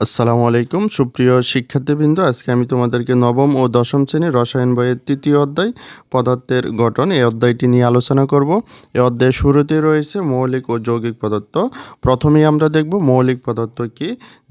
আসসালামু আলাইকুম। সুপ্রিয় শিক্ষার্থীবৃন্দ, আজকে আমি তোমাদেরকে নবম ও দশম শ্রেণির রসায়ন বইয়ের তৃতীয় অধ্যায়, পদার্থের গঠন এই অধ্যায়টি নিয়ে আলোচনা করব। এ অধ্যায়ের শুরুতে রয়েছে মৌলিক ও যৌগিক পদার্থ। প্রথমেই আমরা দেখব মৌলিক পদার্থ কি।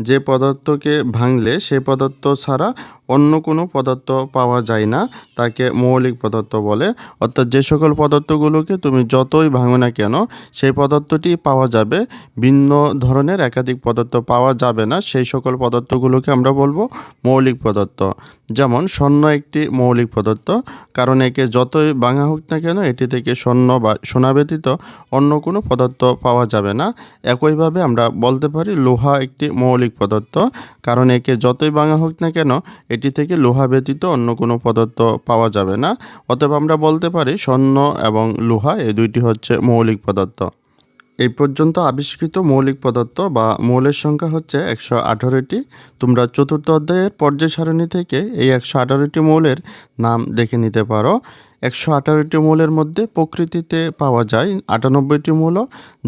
যে পদার্থকে ভাঙলে সে পদার্থ ছাড়া অন্য কোনো পদার্থ পাওয়া যায় না, তাকে মৌলিক পদার্থ বলে। অর্থাৎ যে সকল পদার্থগুলোকে তুমি যতই ভাঙো না কেন, সেই পদার্থটি পাওয়া যাবে। ভিন্ন ধরনের একাধিক পদার্থ পাওয়া যাবে না, সেই সকল পদার্থগুলোকে আমরা বলব মৌলিক পদার্থ। যেমন স্বর্ণ একটি মৌলিক পদার্থ, কারণ একে যতই ভাঙা হোক না কেন, এটি থেকে স্বর্ণ বা সোনা ব্যতীত অন্য কোনো পদার্থ পাওয়া যাবে না। একইভাবে আমরা বলতে পারি লোহা একটি মৌলিক পদার্থ, কারণ একে যতই ভাঙা হোক না কেন এটি থেকে লোহা ব্যতীত অন্য কোনো পদার্থ পাওয়া যাবে না। অতএব আমরা বলতে পারি, স্বর্ণ এবং লোহা, এই দুইটি হচ্ছে মৌলিক পদার্থ। এই পর্যন্ত আবিষ্কৃত মৌলিক পদার্থ বা মৌলের সংখ্যা হচ্ছে একশো আঠারোটি। তোমরা চতুর্থ অধ্যায়ের পর্যায় সারণী থেকে এই একশো আঠারোটি মৌলের নাম দেখে নিতে পারো। একশো আঠারোটি মৌলের মধ্যে প্রকৃতিতে পাওয়া যায় আটানব্বইটি মৌল,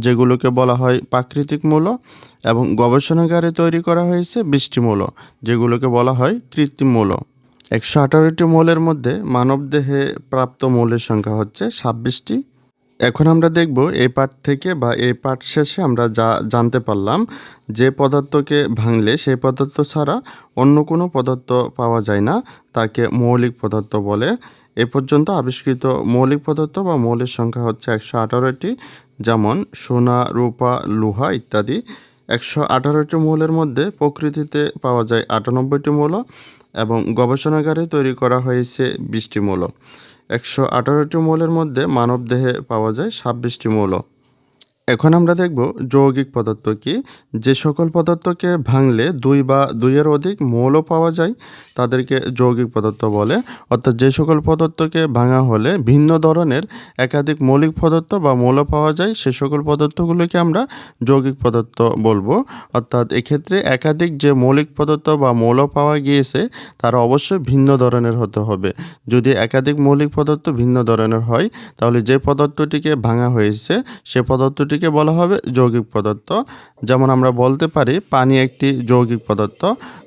যেগুলোকে বলা হয় প্রাকৃতিক মৌল, এবং গবেষণাগারে তৈরি করা হয়েছে বিশটি মৌল, যেগুলোকে বলা হয় কৃত্রিম মৌল। একশো আঠারোটি মৌলের মধ্যে মানবদেহে প্রাপ্ত মৌলের সংখ্যা হচ্ছে ছাব্বিশটি। এখন আমরা দেখব এই পাঠ থেকে বা এই পাঠ শেষে আমরা যা জানতে পারলাম, যে পদার্থকে ভাঙলে সেই পদার্থ ছাড়া অন্য কোনো পদার্থ পাওয়া যায় না, তাকে মৌলিক পদার্থ বলে। এ পর্যন্ত আবিষ্কৃত মৌলিক পদার্থ বা মৌলের সংখ্যা হচ্ছে একশো আঠারোটি, যেমন সোনা, রূপা, লোহা ইত্যাদি। একশো আঠারোটি মৌলের মধ্যে প্রকৃতিতে পাওয়া যায় আটানব্বইটি মৌল এবং গবেষণাগারে তৈরি করা হয়েছে বিশটি মৌল। একশো আঠারোটি মৌলের মধ্যে মানবদেহে পাওয়া যায় ছাব্বিশটি মৌল। এখন আমরা দেখব যৌগিক পদার্থ কি। যে সকল পদার্থকে ভাঙলে দুই বা দুইয়ের অধিক মৌল পাওয়া যায়, তাদেরকে যৌগিক পদার্থ বলে। অর্থাৎ যে সকল পদার্থকে ভাঙা হলে ভিন্ন ধরনের একাধিক মৌলিক পদার্থ বা মৌল পাওয়া যায়, সে সকল পদার্থগুলোকে আমরা যৌগিক পদার্থ বলব। অর্থাৎ এক্ষেত্রে একাধিক যে মৌলিক পদার্থ বা মৌল পাওয়া গিয়েছে, তারা অবশ্যই ভিন্ন ধরনের হতে হবে। যদি একাধিক মৌলিক পদার্থ ভিন্ন ধরনের হয়, তাহলে যে পদার্থটিকে ভাঙা হয়েছে, সে পদার্থটিকে বলা হবে যৌগিক পদার্থ। যেমন আমরা বলতে পারি, পানি একটি যৌগিক পদার্থ,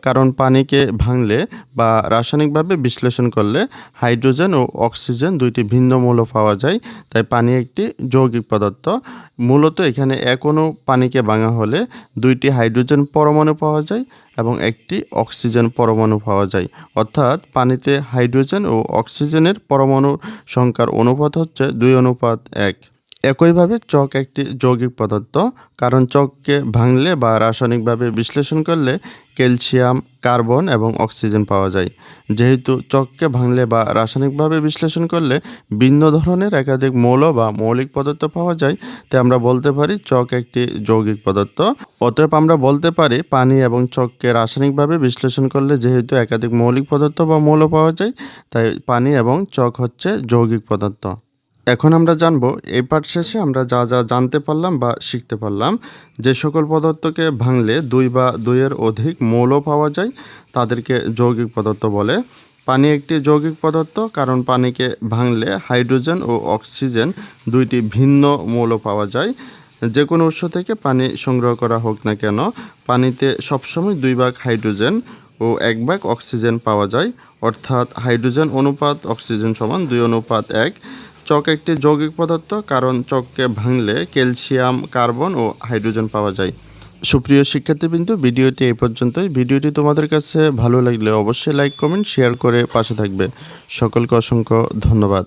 কারণ পানিকে ভাঙলে বা রাসায়নিকভাবে বিশ্লেষণ করলে হাইড্রোজেন ও অক্সিজেন দুইটি ভিন্ন মৌল পাওয়া যায়, তাই পানি একটি যৌগিক পদার্থ। মূলত এখানে এখনও পানিকে ভাঙা হলে দুইটি হাইড্রোজেন পরমাণু পাওয়া যায় এবং একটি অক্সিজেন পরমাণু পাওয়া যায়। অর্থাৎ পানিতে হাইড্রোজেন ও অক্সিজেনের পরমাণুর সংখ্যার অনুপাত হচ্ছে দুই অনুপাত এক। একইভাবে চক একটি যৌগিক পদার্থ, কারণ চককে ভাঙলে বা রাসায়নিকভাবে বিশ্লেষণ করলে ক্যালসিয়াম, কার্বন এবং অক্সিজেন পাওয়া যায়। যেহেতু চককে ভাঙলে বা রাসায়নিকভাবে বিশ্লেষণ করলে ভিন্ন ধরনের একাধিক মৌল বা মৌলিক পদার্থ পাওয়া যায়, তাই আমরা বলতে পারি চক একটি যৌগিক পদার্থ। অতএব আমরা বলতে পারি পানি এবং চককে রাসায়নিকভাবে বিশ্লেষণ করলে যেহেতু একাধিক মৌলিক পদার্থ বা মৌল পাওয়া যায়, তাই পানি এবং চক হচ্ছে যৌগিক পদার্থ। এখন আমরা জানব, এই পাঠ শেষে আমরা যা যা জানতে পারলাম বা শিখতে পারলাম, যে সকল পদার্থকে ভাঙলে দুই বা দুইয়ের অধিক মৌল পাওয়া যায়, তাদেরকে যৌগিক পদার্থ বলে। পানি একটি যৌগিক পদার্থ, কারণ পানিকে ভাঙলে হাইড্রোজেন ও অক্সিজেন দুইটি ভিন্ন মৌল পাওয়া যায়। যে কোনো উৎস থেকে পানি সংগ্রহ করা হোক না কেন, পানিতে সবসময় দুই ভাগ হাইড্রোজেন ও এক ভাগ অক্সিজেন পাওয়া যায়। অর্থাৎ হাইড্রোজেন অনুপাত, অক্সিজেন সমান দুই অনুপাত এক। চক একটি যৌগিক পদার্থ, কারণ চককে ভাঙলে ক্যালসিয়াম, কার্বন ও হাইড্রোজেন পাওয়া যায়। সুপ্রিয় শিক্ষার্থীবৃন্দ, ভিডিওটি এই পর্যন্তই। ভিডিওটি তোমাদের কাছে ভালো লাগলে অবশ্যই লাইক, কমেন্ট, শেয়ার করে পাশে থাকবে। সকলকে অসংখ্য ধন্যবাদ।